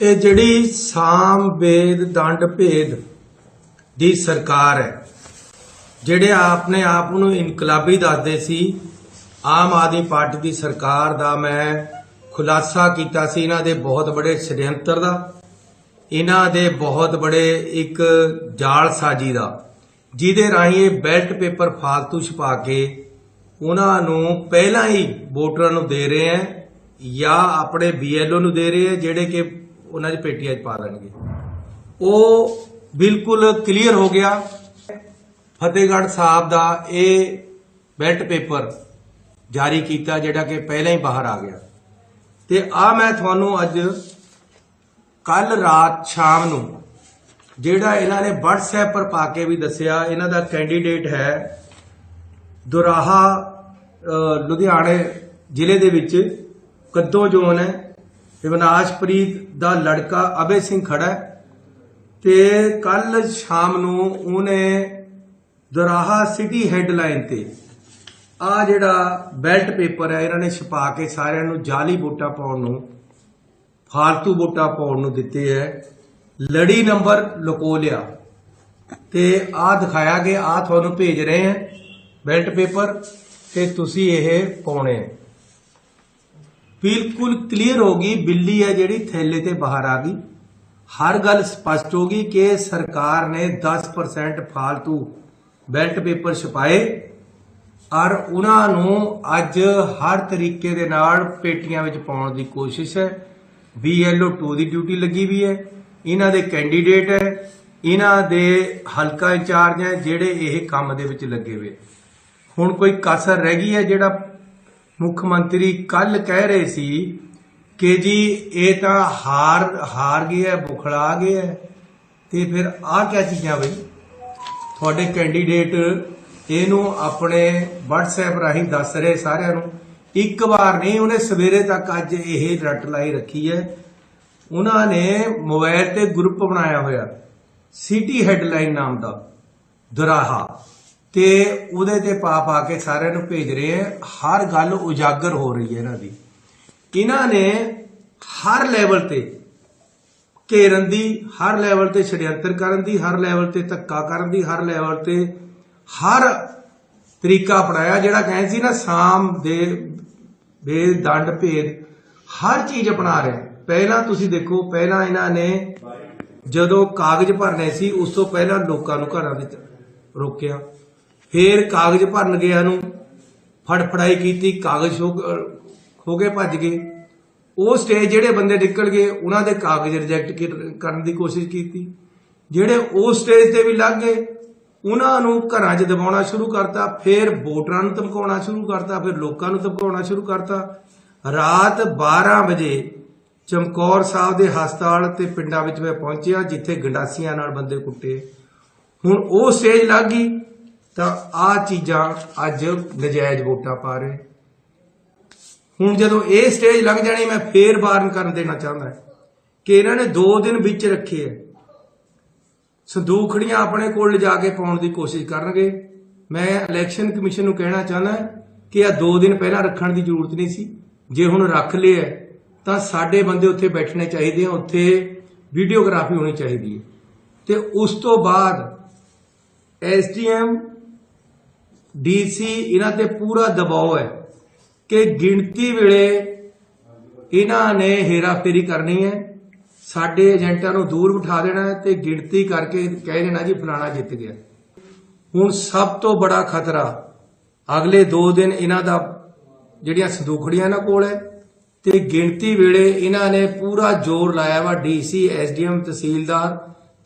ਇਹ ਜਿਹੜੀ ਸਾਮ ਵੇਦ ਦੰਡ ਭੇਦ ਦੀ ਸਰਕਾਰ ਹੈ, ਜਿਹੜੇ ਆਪਣੇ ਆਪ ਨੂੰ ਇਨਕਲਾਬੀ ਦੱਸਦੇ ਸੀ, ਆਮ ਆਦਮੀ ਪਾਰਟੀ ਦੀ ਸਰਕਾਰ ਦਾ ਮੈਂ ਖੁਲਾਸਾ ਕੀਤਾ ਸੀ, ਇਹਨਾਂ ਦੇ ਬਹੁਤ ਬੜੇ ਸ਼ੜਯੰਤਰ ਦਾ, ਇਹਨਾਂ ਦੇ ਬਹੁਤ ਬੜੇ ਇੱਕ ਜਾਲ ਸਾਜੀ ਦਾ, ਜਿਹਦੇ ਰਾਹੀਂ ਇਹ ਬੈਲਟ ਪੇਪਰ ਫਾਲਤੂ ਛਪਾ ਕੇ ਉਹਨਾਂ ਨੂੰ ਪਹਿਲਾਂ ਹੀ ਵੋਟਰਾਂ ਨੂੰ ਦੇ ਰਹੇ ਹੈ ਜਾਂ ਆਪਣੇ ਬੀਐਲਓ ਨੂੰ ਦੇ ਰਹੇ ਹੈ, ਜਿਹੜੇ ਕਿ ਉਹਨਾਂ ਦੀ ਪੇਟੀਆਂ 'ਚ ਪਾ ਦੇਣਗੇ। ਉਹ ਬਿਲਕੁਲ ਕਲੀਅਰ ਹੋ ਗਿਆ। ਫਤਿਹਗੜ੍ਹ ਸਾਹਿਬ ਦਾ ਇਹ ਬੈਲਟ ਪੇਪਰ ਜਾਰੀ ਕੀਤਾ, ਜਿਹੜਾ ਕਿ ਪਹਿਲਾਂ ਹੀ ਬਾਹਰ ਆ ਗਿਆ। ਤੇ ਆ ਮੈਂ ਤੁਹਾਨੂੰ ਅੱਜ ਕੱਲ ਰਾਤ ਸ਼ਾਮ ਨੂੰ ਜਿਹੜਾ ਇਹਨਾਂ ਨੇ WhatsApp ਪਰ ਪਾ ਕੇ ਵੀ ਦੱਸਿਆ, ਇਹਨਾਂ ਦਾ ਕੈਂਡੀਡੇਟ ਹੈ ਦੁਰਾਹਾ ਲੁਧਿਆਣੇ ਜ਼ਿਲ੍ਹੇ ਦੇ ਵਿੱਚ, ਕੱਦੋ ਜ਼ੋਨ ਹੈ। ਵਿਨਾਸ਼ਪ੍ਰੀਤ ਦਾ ਲੜਕਾ ਅਬੇ ਸਿੰਘ ਖੜਾ ਹੈ ਤੇ ਕੱਲ ਸ਼ਾਮ ਨੂੰ ਉਹਨੇ ਦੁਰਾਹਾ ਸਿਟੀ ਹੈਡਲਾਈਨ ਤੇ ਆ ਜਿਹੜਾ ਬੈਲਟ ਪੇਪਰ ਹੈ, ਇਹਨਾਂ ਨੇ ਛਪਾ ਕੇ ਸਾਰਿਆਂ ਨੂੰ ਜਾਲੀ ਵੋਟਾਂ ਪਾਉਣ ਨੂੰ, ਫਾਲਤੂ ਵੋਟਾਂ ਪਾਉਣ ਨੂੰ ਦਿੱਤੇ ਹੈ। ਲੜੀ ਨੰਬਰ ਲੁਕੋ ਲਿਆ ਤੇ ਆ ਦਿਖਾਇਆ ਕਿ ਆ ਤੁਹਾਨੂੰ ਭੇਜ ਰਹੇ ਹੈ ਬੈਲਟ ਪੇਪਰ ਤੇ ਤੁਸੀਂ ਇਹ ਪਾਉਣੇ ਹੈ। ਬਿਲਕੁਲ ਕਲੀਅਰ ਹੋ ਗਈ, ਬਿੱਲੀ ਹੈ ਜਿਹੜੀ ਥੈਲੇ ਤੇ ਬਾਹਰ ਆ ਗਈ। ਹਰ ਗੱਲ ਸਪਸ਼ਟ ਹੋ ਗਈ ਕਿ ਸਰਕਾਰ ਨੇ 10% ਫਾਲਤੂ ਬੈਲਟ ਪੇਪਰ ਛਪਾਏ ਔਰ ਉਹਨਾਂ ਨੂੰ ਅੱਜ ਹਰ ਤਰੀਕੇ ਦੇ ਨਾਲ ਪੇਟੀਆਂ ਵਿੱਚ ਪਾਉਣ ਦੀ ਕੋਸ਼ਿਸ਼ ਹੈ। BLO 2 ਦੀ ਡਿਊਟੀ ਲੱਗੀ ਵੀ ਹੈ, ਇਹਨਾਂ ਦੇ ਕੈਂਡੀਡੇਟ ਹੈ, ਇਹਨਾਂ ਦੇ ਹਲਕਾ ਇੰਚਾਰਜ ਹੈ ਜਿਹੜੇ ਇਹ ਕੰਮ ਦੇ ਵਿੱਚ ਲੱਗੇ ਹੋਏ। ਹੁਣ ਕੋਈ ਕਸਰ ਰਹਿ ਗਈ ਹੈ ਜਿਹੜਾ ਮੁੱਖ ਮੰਤਰੀ ਕੱਲ ਕਹਿ ਰਹੇ ਸੀ ਕਿ ਜੀ ਇਹ ਤਾਂ ਹਾਰ ਹਾਰ ਗਿਆ ਬੁਖਲਾ ਗਿਆ ਤੇ ਫਿਰ ਆਹ ਕਿਆ ਚੀਜ਼ਾਂ ਬਈ? ਤੁਹਾਡੇ ਕੈਂਡੀਡੇਟ ਇਹਨੂੰ ਆਪਣੇ WhatsApp ਰਾਹੀਂ ਦੱਸ ਰਹੇ ਸਾਰਿਆਂ ਨੂੰ। ਇੱਕ ਵਾਰ ਨਹੀਂ, ਉਹਨੇ ਸਵੇਰੇ ਤੱਕ ਅੱਜ ਇਹ ਰੱਟ ਲਾਈ ਰੱਖੀ ਹੈ। ਉਹਨਾਂ ਨੇ ਮੋਬਾਈਲ ਤੇ ਗਰੁੱਪ ਬਣਾਇਆ ਹੋਇਆ ਸਿਟੀ ਹੈਡਲਾਈਨ ਨਾਮ ਦਾ, ਦੁਰਾਹਾ। ਤੇ ਉਹਦੇ ਤੇ ਪਾ ਪਾ ਕੇ ਸਾਰਿਆਂ ਨੂੰ ਭੇਜ ਰਹੇ ਹੈ ਹਰ ਗੱਲ ਉਜਾਗਰ ਹੋ ਰਹੀ ਹੈ ਇਹਨਾਂ ਦੀ। ਇਹਨਾਂ ਨੇ ਹਰ ਲੈਵਲ ਤੇ ਘੇਰਨ ਦੀ, ਹਰ ਲੈਵਲ ਤੇ ਛੜਯੰਤਰ ਕਰਨ ਦੀ, ਹਰ ਲੈਵਲ ਤੇ ਧੱਕਾ ਕਰਨ ਦੀ, ਹਰ ਲੈਵਲ ਤੇ ਹਰ ਤਰੀਕਾ ਅਪਣਾਇਆ, ਜਿਹੜਾ ਕਹਿੰਦੇ ਸੀ ਨਾ, ਸਾਮ ਦੇ ਵੇਦ ਦੰਡ ਭੇਦ, ਹਰ ਚੀਜ਼ ਅਪਣਾ ਰਿਹਾ ਪਹਿਲਾਂ ਤੁਸੀਂ ਦੇਖੋ, ਪਹਿਲਾਂ ਇਹਨਾਂ ਨੇ ਜਦੋਂ ਕਾਗਜ਼ ਭਰਨੇ ਸੀ, ਉਸ ਤੋਂ ਪਹਿਲਾਂ ਲੋਕਾਂ ਨੂੰ ਘਰਾਂ ਵਿੱਚ ਰੋਕਿਆ। ਫੇਰ ਕਾਗਜ਼ ਭਰਨ ਗਿਆ ਨੂੰ ਫੜਫੜਾਈ ਕੀਤੀ, ਕਾਗਜ਼ ਹੋ ਹੋ ਕੇ ਭੱਜ ਗਏ। ਉਹ ਸਟੇਜ ਜਿਹੜੇ ਬੰਦੇ ਨਿਕਲ ਗਏ, ਉਹਨਾਂ ਦੇ ਕਾਗਜ਼ ਰਿਜੈਕਟ ਕਰਨ ਦੀ ਕੋਸ਼ਿਸ਼ ਕੀਤੀ। ਜਿਹੜੇ ਉਸ ਸਟੇਜ ਤੇ ਵੀ ਲੱਗ ਗਏ, ਉਹਨਾਂ ਨੂੰ ਘਰਾਂ 'ਚ ਦਬਾਉਣਾ ਸ਼ੁਰੂ ਕਰਤਾ, ਫਿਰ ਵੋਟਰਾਂ ਨੂੰ ਧਮਕਾਉਣਾ ਸ਼ੁਰੂ ਕਰਤਾ, ਫਿਰ ਲੋਕਾਂ ਨੂੰ ਧਮਕਾਉਣਾ ਸ਼ੁਰੂ ਕਰਤਾ। ਰਾਤ 12 ਵਜੇ ਚਮਕੌਰ ਸਾਹਿਬ ਦੇ ਹਸਪਤਾਲ ਤੇ ਪਿੰਡਾਂ ਵਿੱਚ ਮੈਂ ਪਹੁੰਚਿਆ, ਜਿੱਥੇ ਗੰਡਾਸੀਆਂ ਨਾਲ ਬੰਦੇ ਕੁੱਟੇ। ਹੁਣ ਉਹ ਸਟੇਜ ਲੱਗ ਗਈ। ਤਾਂ ਆ ਚੀਜ਼ਾਂ ਅੱਜ ਨਜਾਇਜ਼ ਵੋਟਾਂ ਪਾ ਰਹੇ। ਹੁਣ ਜਦੋਂ ਇਹ ਸਟੇਜ ਲੱਗ ਜਾਣੀ, ਮੈਂ ਫੇਰ ਵਾਰਨ ਕਰਨ ਦੇਣਾ ਚਾਹੁੰਦਾ ਕਿ ਇਹਨਾਂ ਨੇ 2 ਦਿਨ ਵਿੱਚ ਰੱਖੇ ਐ ਸੰਦੂਖੜੀਆਂ ਆਪਣੇ ਕੋਲ ਲਿਜਾ ਕੇ ਪਾਉਣ ਦੀ ਕੋਸ਼ਿਸ਼ ਕਰਨਗੇ। ਮੈਂ ਇਲੈਕਸ਼ਨ ਕਮਿਸ਼ਨ ਨੂੰ ਕਹਿਣਾ ਚਾਹੁੰਦਾ ਕਿ ਆ 2 ਦਿਨ ਪਹਿਲਾਂ ਰੱਖਣ ਦੀ ਜ਼ਰੂਰਤ ਨਹੀਂ ਸੀ। ਜੇ ਹੁਣ ਰੱਖ ਲਿਆ ਤਾਂ ਸਾਡੇ ਬੰਦੇ ਉੱਥੇ ਬੈਠਣੇ ਚਾਹੀਦੇ ਆ, ਉੱਥੇ ਵੀਡੀਓਗ੍ਰਾਫੀ ਹੋਣੀ ਚਾਹੀਦੀ ਹੈ। ਤੇ ਉਸ ਤੋਂ ਬਾਅਦ ਐਸਡੀਐਮ ਡੀਸੀ ਇਹਨਾਂ ਤੇ ਪੂਰਾ ਦਬਾਅ ਹੈ ਕਿ ਗਿਣਤੀ ਵੇਲੇ ਇਹਨਾਂ ਨੇ ਹੇਰਾਫੇਰੀ ਕਰਨੀ ਹੈ। ਸਾਡੇ ਏਜੰਟਾਂ ਨੂੰ ਦੂਰ ਬਿਠਾ ਦੇਣਾ ਹੈ ਤੇ ਗਿਣਤੀ ਕਰਕੇ ਕਹਿ ਦੇਣਾ ਜੀ ਫਲਾਣਾ ਜਿੱਤ ਗਿਆ। ਹੁਣ ਸਭ ਤੋਂ ਬੜਾ ਖਤਰਾ ਅਗਲੇ 2 ਦਿਨ ਇਹਨਾਂ ਦਾ ਜਿਹੜੀਆਂ ਸੰਦੂਖੜੀਆਂ ਇਹਨਾਂ ਕੋਲ ਹੈ ਤੇ ਗਿਣਤੀ ਵੇਲੇ ਇਹਨਾਂ ਨੇ ਪੂਰਾ ਜ਼ੋਰ ਲਾਇਆ ਵਾ ਡੀਸੀ, ਐਸਡੀਐਮ, ਤਹਿਸੀਲਦਾਰ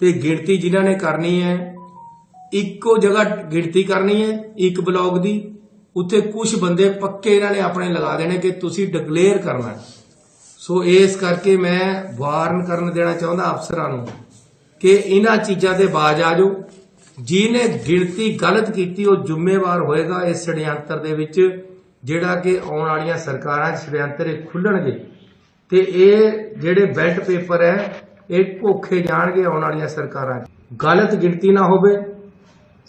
ਤੇ ਗਿਣਤੀ ਜਿਨ੍ਹਾਂ ਨੇ ਕਰਨੀ ਹੈ ਇੱਕੋ ਜਗ੍ਹਾ ਗਿਣਤੀ ਕਰਨੀ ਹੈ, ਇੱਕ ਬਲੌਗ ਦੀ। ਉੱਥੇ ਕੁਝ ਬੰਦੇ ਪੱਕੇ ਇਹਨਾਂ ਨੇ ਆਪਣੇ ਲਗਾ ਦੇਣੇ ਕਿ ਤੁਸੀਂ ਡਿਕਲੇਅਰ ਕਰਨਾ ਸੋ ਇਸ ਕਰਕੇ ਮੈਂ ਵਾਰਨ ਕਰਨ ਦੇਣਾ ਚਾਹੁੰਦਾ ਅਫਸਰਾਂ ਨੂੰ ਕਿ ਇਹਨਾਂ ਚੀਜ਼ਾਂ ਦੇ ਬਾਜ ਆ ਜਾਓ ਜਿਹਨੇ ਗਿਣਤੀ ਗਲਤ ਕੀਤੀ, ਉਹ ਜ਼ਿੰਮੇਵਾਰ ਹੋਏਗਾ ਇਸ ਛੜਯੰਤਰ ਦੇ ਵਿੱਚ, ਜਿਹੜਾ ਕਿ ਆਉਣ ਵਾਲੀਆਂ ਸਰਕਾਰਾਂ 'ਚ ਛੜਯੰਤਰ ਇਹ ਖੁੱਲਣਗੇ। ਤੇ ਇਹ ਜਿਹੜੇ ਬੈਲਟ ਪੇਪਰ ਹੈ, ਇਹ ਭੋਖੇ ਜਾਣਗੇ ਆਉਣ ਵਾਲੀਆਂ ਸਰਕਾਰਾਂ 'ਚ। ਗਲਤ ਗਿਣਤੀ ਨਾ ਹੋਵੇ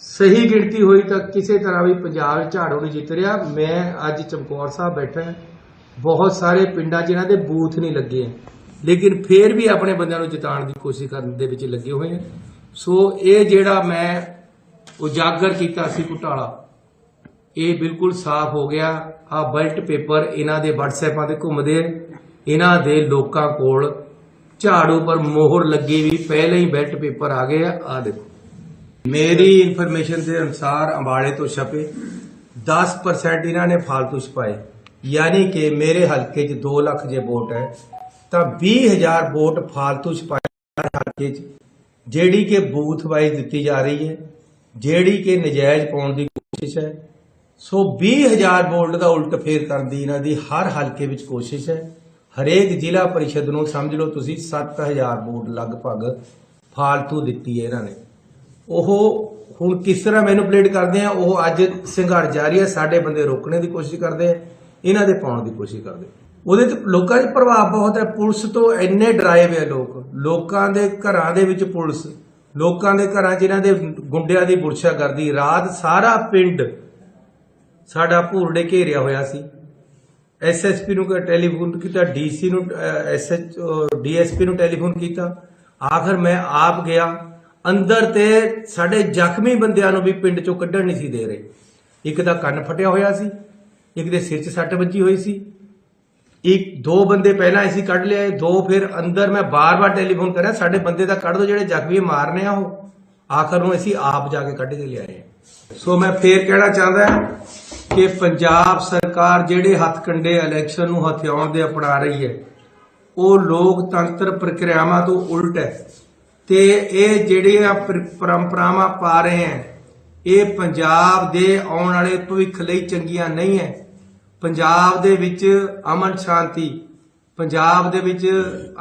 ਸਹੀ ਗਿਣਤੀ ਹੋਈ ਤਾਂ ਕਿਸੇ ਤਰ੍ਹਾਂ ਵੀ ਪੰਜਾਬ ਝਾੜੂ ਨਹੀਂ ਜਿੱਤ ਰਿਹਾ। ਮੈਂ ਅੱਜ ਚਮਕੌਰ ਸਾਹਿਬ ਬੈਠਾ ਬਹੁਤ ਸਾਰੇ ਪਿੰਡਾਂ 'ਚ ਇਹਨਾਂ ਦੇ ਬੂਥ ਨਹੀਂ ਲੱਗੇ ਹੈ। ਲੇਕਿਨ ਫੇਰ ਵੀ ਆਪਣੇ ਬੰਦਿਆਂ ਨੂੰ ਜਿਤਾਉਣ ਦੀ ਕੋਸ਼ਿਸ਼ ਕਰਨ ਦੇ ਵਿੱਚ ਲੱਗੇ ਹੋਏ ਆ ਸੋ ਇਹ ਜਿਹੜਾ ਮੈਂ ਉਜਾਗਰ ਕੀਤਾ ਸੀ ਘੁਟਾਲਾ, ਇਹ ਬਿਲਕੁਲ ਸਾਫ਼ ਹੋ ਗਿਆ। ਆ ਬਲਟ ਪੇਪਰ ਇਹਨਾਂ ਦੇ WhatsAppaਂ ਤੇ ਘੁੰਮਦੇ ਆ ਇਹਨਾਂ ਦੇ ਲੋਕਾਂ ਕੋਲ ਝਾੜੂ ਪਰ ਮੋਹਰ ਲੱਗੀ ਵੀ ਪਹਿਲਾਂ ਹੀ ਬੈਲਟ ਪੇਪਰ ਆ ਗਏ ਆ। ਆ ਦੇਖੋ। ਮੇਰੀ ਇਨਫੋਰਮੇਸ਼ਨ ਦੇ ਅਨੁਸਾਰ ਅੰਬਾਲੇ ਤੋਂ ਛਪੇ 10% ਇਹਨਾਂ ਨੇ ਫਾਲਤੂ ਛਪਾਏ। ਯਾਨੀ ਕਿ ਮੇਰੇ ਹਲਕੇ 'ਚ 2 ਲੱਖ ਜੇ ਵੋਟ ਹੈ, ਤਾਂ 20000 ਵੋਟ ਫालतू ਛਪਾਏ ਹਲਕੇ 'ਚ, ਜਿਹੜੀ ਕਿ ਬੂਥ ਵਾਈਜ਼ ਦਿੱਤੀ ਜਾ ਰਹੀ ਹੈ, ਜਿਹੜੀ ਕਿ ਨਜਾਇਜ਼ ਪਾਉਣ ਦੀ ਕੋਸ਼ਿਸ਼ ਹੈ। ਸੋ 20000 ਵੋਟ ਦਾ ਉਲਟ ਫੇਰ ਕਰਨ ਦੀ ਇਹਨਾਂ ਦੀ ਹਰ ਹਲਕੇ ਵਿੱਚ ਕੋਸ਼ਿਸ਼ ਹੈ। ਹਰੇਕ ਜ਼ਿਲ੍ਹਾ ਪਰਿਸ਼ਦ ਨੂੰ ਸਮਝ ਲਓ ਤੁਸੀਂ 7000 ਵੋਟ ਲਗਭਗ ਫਾਲਤੂ ਦਿੱਤੀ ਹੈ ਇਹਨਾਂ ਨੇ। ਉਹ ਹੁਣ ਕਿਸ ਤਰ੍ਹਾਂ ਮੈਨੂਪਲੇਟ ਕਰਦੇ ਆ, ਉਹ ਅੱਜ ਸੰਘਰਸ਼ ਜਾਰੀ ਹੈ, ਸਾਡੇ ਬੰਦੇ ਰੋਕਣੇ ਦੀ ਕੋਸ਼ਿਸ਼ ਕਰਦੇ ਆ, ਇਹਨਾਂ ਦੇ ਪਾਉਣ ਦੀ ਕੋਸ਼ਿਸ਼ ਕਰਦੇ ਉਹਦੇ ਤੇ ਲੋਕਾਂ 'ਚ ਪ੍ਰਭਾਵ ਬਹੁਤ ਹੈ, ਪੁਲਿਸ ਤੋਂ ਇੰਨੇ ਡਰਾਏ ਹੋਏ ਆ ਲੋਕ। ਲੋਕਾਂ ਦੇ ਘਰਾਂ ਦੇ ਵਿੱਚ ਪੁਲਿਸ, ਲੋਕਾਂ ਦੇ ਘਰਾਂ 'ਚ ਇਹਨਾਂ ਦੇ ਗੁੰਡਿਆਂ ਦੀ ਬੁਰਸ਼ਾ ਕਰਦੀ। ਰਾਤ ਸਾਰਾ ਪਿੰਡ ਸਾਡਾ ਭੂਰੜੇ ਘੇਰਿਆ ਹੋਇਆ ਸੀ। ਐਸਐਸਪੀ ਨੂੰ ਟੈਲੀਫੋਨ ਕੀਤਾ ਡੀਸੀ ਨੂੰ ਐਸਐਚ ਡੀਐਸਪੀ ਨੂੰ ਟੈਲੀਫੋਨ ਕੀਤਾ। ਆਖਰ ਮੈਂ ਆਪ ਗਿਆ। ਅੰਦਰ ਤੇ ਸਾਡੇ ਜ਼ਖਮੀ ਬੰਦਿਆਂ ਨੂੰ ਵੀ ਪਿੰਡ ਚੋਂ ਕੱਢਣ ਨਹੀਂ ਸੀ ਦੇ ਰਹੇ। ਇੱਕ ਦਾ ਕੰਨ ਫਟਿਆ ਹੋਇਆ ਸੀ, ਇੱਕ ਦੇ ਸਿਰ 'ਚ ਸੱਟ ਵੱਜੀ ਹੋਈ ਸੀ। ਇੱਕ, ਦੋ ਬੰਦੇ ਪਹਿਲਾਂ ਅਸੀਂ ਕੱਢ ਲਿਆ ਦੋ ਫਿਰ ਅੰਦਰ ਮੈਂ ਬਾਰ-ਬਾਰ ਟੈਲੀਫੋਨ ਕਰਿਆ, ਸਾਡੇ ਬੰਦੇ ਦਾ ਕੱਢ ਦਿਓ ਜਿਹੜੇ ਜ਼ਖਮੀ ਮਾਰਨੇ ਆ ਉਹ। ਆਖਰ ਨੂੰ ਅਸੀਂ ਆਪ ਜਾ ਕੇ ਕੱਢ ਕੇ ਲਿਆਏ। ਸੋ ਮੈਂ ਫੇਰ ਕਹਿਣਾ ਚਾਹੁੰਦਾ ਕਿ ਪੰਜਾਬ ਸਰਕਾਰ ਜਿਹੜੇ ਹੱਥ ਕੰਡੇ ਇਲੈਕਸ਼ਨ ਨੂੰ ਹਥਿਆਉਣ ਦੇ ਅਪਣਾ ਰਹੀ ਹੈ, ਉਹ ਲੋਕਤੰਤਰ ਪ੍ਰਕਿਰਿਆਵਾਂ ਤੋਂ ਉਲਟ ਹੈ। ਤੇ ਇਹ ਜਿਹੜੀਆਂ ਪਰ- ਪਰੰਪਰਾਵਾਂ ਪਾ ਰਹੇ ਹੈ ਇਹ ਪੰਜਾਬ ਦੇ ਆਉਣ ਵਾਲੇ ਭਵਿੱਖ ਲਈ ਚੰਗੀਆਂ ਨਹੀਂ ਹੈ ਪੰਜਾਬ ਦੇ ਵਿੱਚ ਅਮਨ ਸ਼ਾਂਤੀ, ਪੰਜਾਬ ਦੇ ਵਿੱਚ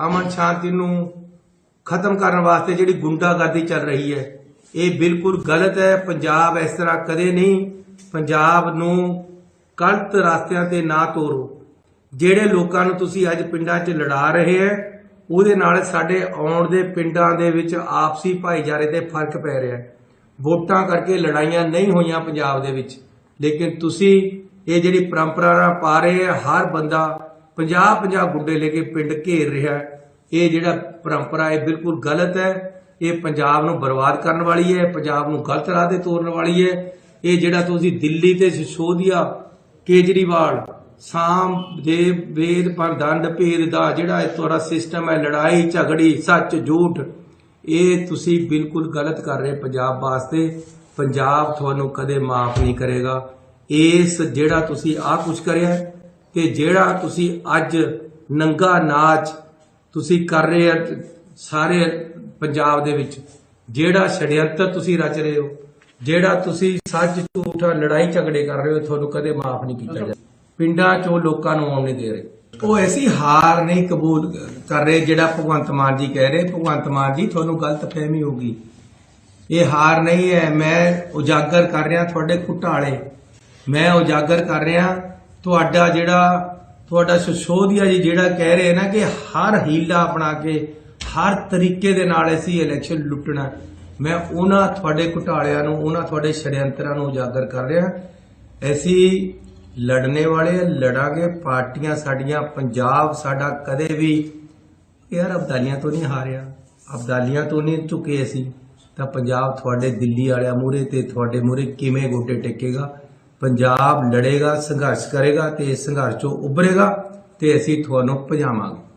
ਅਮਨ ਸ਼ਾਂਤੀ ਨੂੰ ਖਤਮ ਕਰਨ ਵਾਸਤੇ ਜਿਹੜੀ ਗੁੰਡਾਗਰਦੀ ਚੱਲ ਰਹੀ ਹੈ ਇਹ ਬਿਲਕੁਲ ਗਲਤ ਹੈ ਪੰਜਾਬ ਇਸ ਤਰ੍ਹਾਂ ਕਦੇ ਨਹੀਂ, ਪੰਜਾਬ ਨੂੰ ਗਲਤ ਰਸਤਿਆਂ ਤੇ ਨਾ ਤੋਰੋ। ਜਿਹੜੇ ਲੋਕਾਂ ਨੂੰ ਤੁਸੀਂ ਅੱਜ ਪਿੰਡਾਂ 'ਚ ਲੜਾ ਰਹੇ ਹੈ ਉਹਦੇ ਨਾਲ ਸਾਡੇ ਆਉਣ ਦੇ ਪਿੰਡਾਂ ਦੇ ਵਿੱਚ ਆਪਸੀ ਭਾਈਚਾਰੇ ਤੇ ਫ਼ਰਕ ਪੈ ਰਿਹਾ। ਹੈ ਵੋਟਾਂ ਕਰਕੇ ਲੜਾਈਆਂ ਨਹੀਂ ਹੋਈਆਂ ਪੰਜਾਬ ਦੇ ਵਿੱਚ। ਲੇਕਿਨ ਤੁਸੀਂ ਇਹ ਜਿਹੜੀ ਪਰੰਪਰਾ ਪਾ ਰਹੇ ਆ, ਹਰ ਬੰਦਾ 50 50 ਗੁੱਡੇ ਲੈ ਕੇ ਪਿੰਡ ਘੇਰ ਰਿਹਾ। ਇਹ ਜਿਹੜਾ ਪਰੰਪਰਾ ਇਹ ਬਿਲਕੁਲ ਗਲਤ ਹੈ। ਇਹ ਪੰਜਾਬ ਨੂੰ ਬਰਬਾਦ ਕਰਨ ਵਾਲੀ ਹੈ, ਪੰਜਾਬ ਨੂੰ ਗਲਤ ਰਾਹ ਤੇ ਤੋਰਨ ਵਾਲੀ ਹੈ। ਇਹ ਜਿਹੜਾ ਤੁਸੀਂ ਦਿੱਲੀ ਤੇ ਸਿਸੋਦੀਆ ਕੇਜਰੀਵਾਲ ਸਾਮ ਦੇ ਵੇਦ ਪਰ ਦੰਡ ਭੇਦ ਦਾ ਜਿਹੜਾ ਇਹ ਤੁਹਾਡਾ ਸਿਸਟਮ ਹੈ ਲੜਾਈ ਝਗੜੀ ਸੱਚ ਝੂਠ ਇਹ ਤੁਸੀਂ ਬਿਲਕੁਲ ਗਲਤ ਕਰ ਰਹੇ ਪੰਜਾਬ ਵਾਸਤੇ। ਪੰਜਾਬ ਤੁਹਾਨੂੰ ਕਦੇ ਮਾਫ ਨਹੀਂ ਕਰੇਗਾ। ਇਸ ਜਿਹੜਾ ਤੁਸੀਂ ਆਹ ਕੁਝ ਕਰਿਆ ਤੇ ਜਿਹੜਾ ਤੁਸੀਂ ਅੱਜ ਨੰਗਾ ਨਾਚ ਤੁਸੀਂ ਕਰ ਰਹੇ ਆ ਸਾਰੇ ਪੰਜਾਬ ਦੇ ਵਿੱਚ ਜਿਹੜਾ ਛੜਯੰਤਰ ਤੁਸੀਂ ਰਚ ਰਹੇ ਹੋ ਜਿਹੜਾ ਤੁਸੀਂ ਸੱਚ ਝੂਠ ਲੜਾਈ ਝਗੜੇ ਕਰ ਰਹੇ ਹੋ ਤੁਹਾਨੂੰ ਕਦੇ ਮਾਫ ਨਹੀਂ ਕੀਤਾ ਜਾਏਗਾ ਪਿੰਡਾਂ ਚੋਂ ਲੋਕਾਂ ਨੂੰ ਆਉਣ ਨਹੀਂ ਦੇ ਰਹੇ। ਉਹ ਐਸੀ ਹਾਰ ਨਹੀਂ ਕਬੂਲ ਕਰ ਰਹੇ ਜਿਹੜਾ ਭਗਵੰਤ ਮਾਨ ਜੀ ਕਹਿ ਰਹੇ। ਭਗਵੰਤ ਮਾਨ ਜੀ, ਤੁਹਾਨੂੰ ਗਲਤ ਫਹਿਮੀ ਹੋਗੀ ਇਹ ਹਾਰ ਨਹੀਂ ਹੈ। ਮੈਂ ਉਜਾਗਰ ਕਰ ਰਿਹਾ ਤੁਹਾਡੇ ਘੁਟਾਲੇ। ਮੈਂ ਉਜਾਗਰ ਕਰ ਰਿਹਾ ਤੁਹਾਡਾ ਜਿਹੜਾ, ਤੁਹਾਡਾ ਸੁਸ਼ੋਧਿਆ ਜੀ ਜਿਹੜਾ ਕਹਿ ਰਹੇ ਨਾ ਕਿ ਹਰ ਹੀਲਾ ਅਪਣਾ ਕੇ, ਹਰ ਤਰੀਕੇ ਦੇ ਨਾਲ ਅਸੀਂ ਇਲੈਕਸ਼ਨ ਲੁੱਟਣਾ ਮੈਂ ਉਹਨਾਂ ਤੁਹਾਡੇ ਘੁਟਾਲਿਆਂ ਨੂੰ, ਉਹਨਾਂ ਤੁਹਾਡੇ ਛੜਯੰਤਰਾਂ ਨੂੰ ਉਜਾਗਰ ਕਰ ਰਿਹਾ। ਐਸੀ ਲੜਨੇ ਵਾਲੇ ਲੜਾਂਗੇ, ਪਾਰਟੀਆਂ ਸਾਡੀਆਂ, ਪੰਜਾਬ ਸਾਡਾ ਕਦੇ ਵੀ ਯਾਰ ਅਬਦਾਲੀਆਂ ਤੋਂ ਨਹੀਂ ਹਾਰਿਆ। ਅਬਦਾਲੀਆਂ ਤੋਂ ਨਹੀਂ ਝੁਕੇ ਅਸੀਂ। ਤਾਂ ਪੰਜਾਬ ਤੁਹਾਡੇ ਦਿੱਲੀ ਵਾਲਿਆਂ ਮੂਹਰੇ ਤੇ ਤੁਹਾਡੇ ਮੂਹਰੇ ਕਿਵੇਂ ਗੋਡੇ ਟੇਕੇਗਾ? ਪੰਜਾਬ ਲੜੇਗਾ, ਸੰਘਰਸ਼ ਕਰੇਗਾ ਤੇ ਇਸ ਸੰਘਰਸ਼ ਚੋਂ ਉੱਭਰੇਗਾ ਤੇ ਅਸੀਂ ਤੁਹਾਨੂੰ ਭਜਾਵਾਂਗੇ।